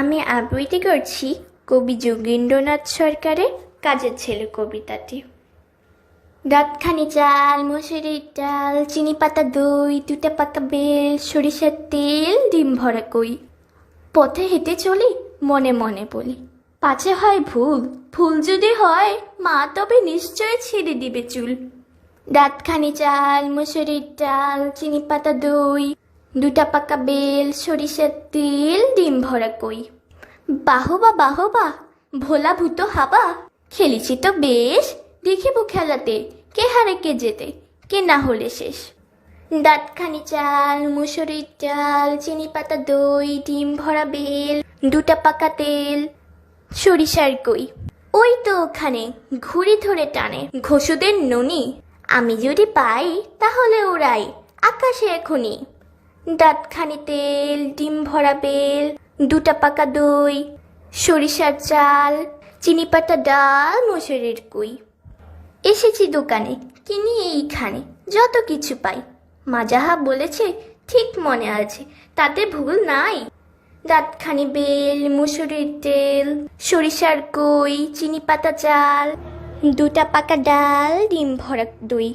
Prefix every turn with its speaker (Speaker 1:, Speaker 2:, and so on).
Speaker 1: আমি আবৃত্তি করছি কবি যোগেন্দ্রনাথ সরকারের কাজের ছেলে কবিতাটি। দাঁতখানি চাল মশুরির ডাল, চিনি পাতা দই, দুটা পাকা বেল, সরিষার তেল, ডিম ভরা কই। পথে হেঁটে চলি, মনে মনে বলি। পাছে হয় ভুল ভুল যদি হয়, মা তবে নিশ্চয় ছেড়ে দিবে চুল। দাঁতখানি চাল মুসুরির ডাল, চিনি পাতা দই দুটা পাকা বেল, সরিষার তেল, ডিম ভরা কই। বাহবা বাহবা, ভোলা ভূত হাবা। খেলেছি তো বেশ, দেখিব খেলাতে, কে হারে কে যেতে কে না হলে শেষ। দাঁতখানি চাল, মুসুরির চাল চিনি পাতা দই, ডিম ভরা বেল, দুটা পাকা তেল, সরিষার কই। ওই তো ওখানে, ঘুড়ি ধরে টানে, ঘোষদের ননি। আমি যদি পাই, তাহলে ওরাই, আকাশে এখনই। দাঁতখানি তেল, ডিম ভরা বেল, দুটা পাকা দই, সরিষার চাল, চিনি পাতা ডাল, মসুরির কুই। এসেছি দোকানে, কিনি এইখানে, যত কিছু পাই। মাজাহা বলেছে, ঠিক মনে আছে, তাতে ভুল নাই। দাঁতখানি বেল, মুসুরির তেল, সরিষার কই, চিনি পাতা চাল, দুটা পাকা ডাল, ডিম ভরা দই।